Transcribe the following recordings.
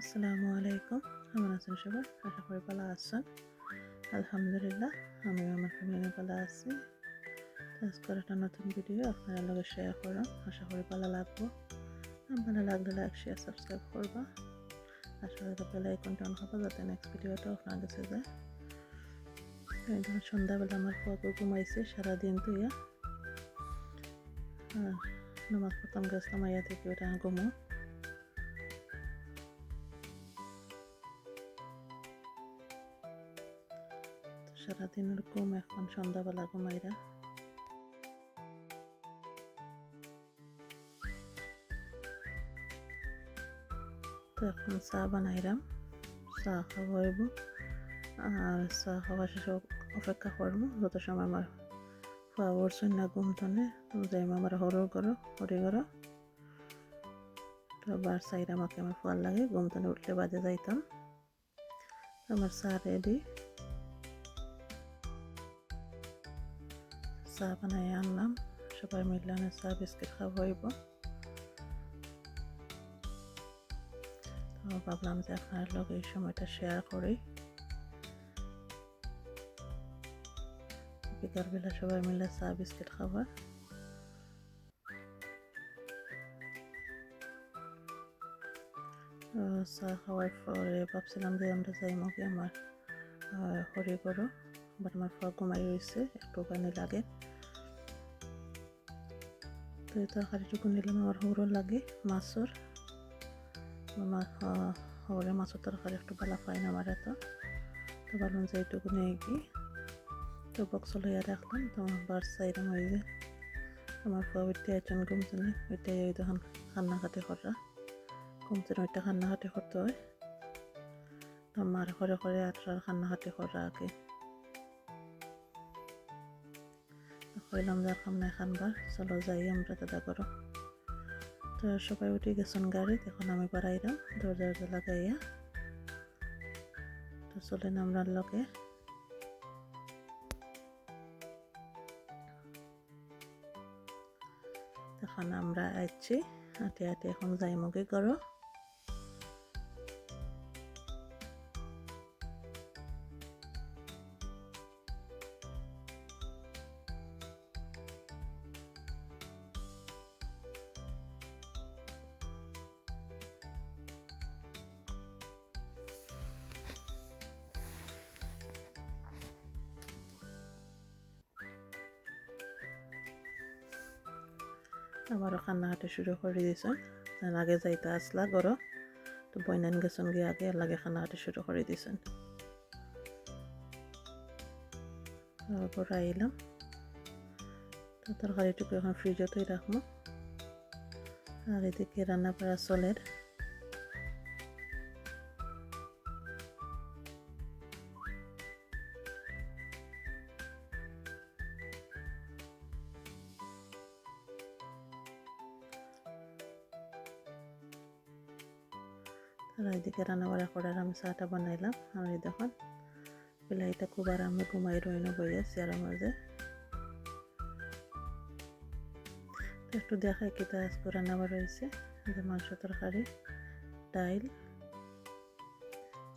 আসসালামু আলাইকুম। কেমন আছেন সবাই? আশা করি ভালো আছেন। আলহামদুলিল্লাহ আমি আমার ফ্যামিলি ভালো আছি। আজকের একটা নতুন ভিডিও আপনারা লগে শেয়ার করলাম। আশা করি ভালো লাগবো। ভালো লাগলে লাইক শেয়ার সাবস্ক্রাইব করবা। আশা করি বেল আইকনটা অন করবা যাতে নেক্সট ভিডিওটা আপনার কাছে যায়। সন্ধ্যাবেলা আমার ফুয়াকে ঘুমাইছে, সারাদিন তো ইয়া নামাজ পড়তাম, গেছিলাম আইয়া থেকে ওটা ঘুমো সারাদিন ঘুম এখন সন্ধ্যাবেলা ঘুমাইরা। তো এখন চা বানাইলাম চা খাওয়া হইব। আর চা খাওয়া শেষে অপেক্ষা করব। যত সময় আমার খাওয়া উঠছেন না ঘুম তনে যাইম আমার হরর করো, হরি করো। তো বার সাইড আমাকে আমার ফল লাগে। ঘুম তনে উঠলে বাজে যাইতাম। আমার চা রেডি চা বানাই আনলাম সবাই মিলে অনেক চা বিস্কিট খাওয়া হইব তো ভাবলাম যে আপনার লোক এই সময়টা শেয়ার করি বিকালবেলা সবাই মিলে চা বিস্কিট খাবার চা খাওয়ার পরে ভাবছিলাম যে আমরা যাই মুখে আমার হরি করো বাট আমার ফা ঘুমাই রয়েছে, একটু পানি লাগে। তো এই তরকারিটুকু নিলাম, আমার হরো লাগে, মাছর। হরে মাছের তরকারি একটু ভালো পাই না আমার এত। তো ভাবলাম যে এইটুকু নিয়ে গিয়ে তো বক্স লইয়া রাখলাম। তো আমার বার সাইডে ওই যে আমার ওইটা একজন ঘুমছেন ওইটাই ওই তখন কান্নাকাটি করা। ঘুমছেন ওইটা কান্নাকাটি করতে হয়। তো মার ঘরে ঘরে আটটার কান্নাকাটি করা আগে। কইলাম যে খামনা খানবার চলো যাই, আমরা দাদা করো। তো সবাই উঠে গেছেন গাড়ি এখন আমি বাড়াইলাম, দরজা লাগাইয়া। তো চলেন আমরা লগে। এখন আমরা আছি হাঁটে হাঁটে এখন যাই মুখে করো। আমারও কান্নাকাটি শুরু করে দিয়েছেন আগে যাইতে আসলা গরো তো বইনান গেছেন গিয়ে আগে লাগে কান্নাকাটি শুরু করে দিয়েছেন তারপর আইলাম তো তরকারিটুকু এখন ফ্রিজতেই রাখব আর এদিকে রান্না করা চলের এদিকে রান্নাবাড়া করার আমি চাটা বানাইলাম। এই দেখুন, বিলাইটা খুব আরামে ঘুমাই রইন বইয়া চেয়ারের মাঝে। একটু দেখাই কিতা আজকে রান্নাবার রয়েছে যে মাংস তরকারি, ডাইল,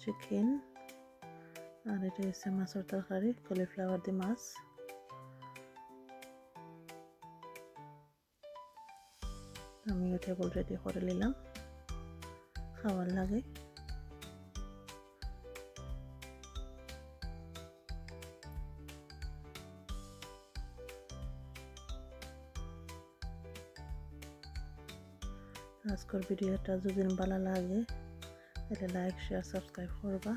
চিকেন, আর এটা হচ্ছে মাছের তরকারি, কলিফ্লাওয়ার দিয়ে মাছ। আমি টেবল রেডি করে নিলাম। খাওয়ার লাগে। আজকের ভিডিওটা যদি ভালো লাগে, তাহলে লাইক শেয়ার সাবস্ক্রাইব করবা।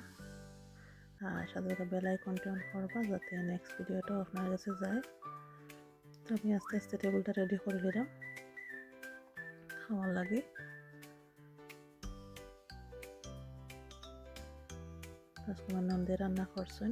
আর সাথে সাথে বেল অন করবা যাতে নেক্সট ভিডিওটা আপনার কাছে যায়। তো আমি আস্তে আস্তে টেবিলটা রেডি করে নিলাম। খাওয়ার লাগে। আজকে আমার নন্দে রান্না করছেন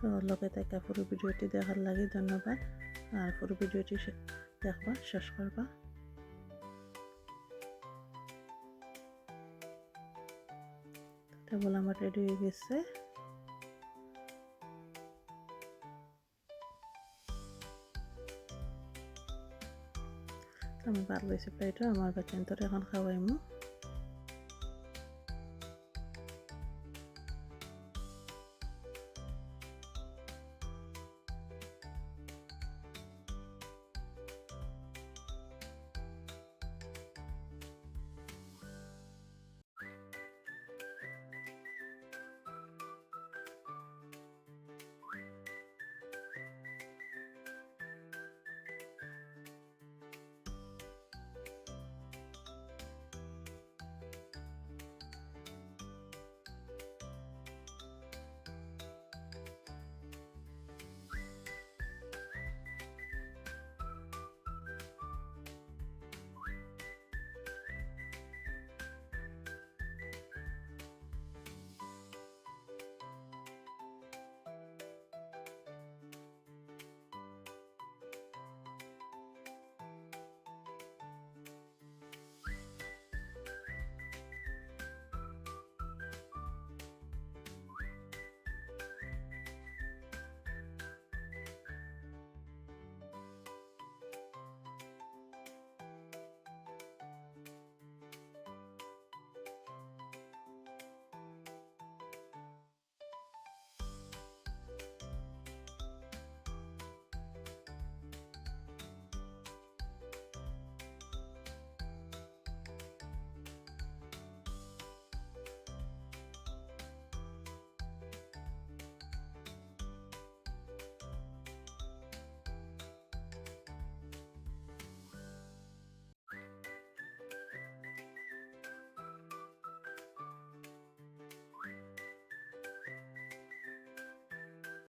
তো লগে থেকে পুরো ভিডিওটি দেখার লাগে ধন্যবাদ। আর পুরো ভিডিওটি দেখবা, শেষ করবা। টেবল আমার রেডি হয়ে গেছে। আমি ভাত লইছি প্লেটও আমার বাচ্চান্তরে এখন খাওয়াইমু।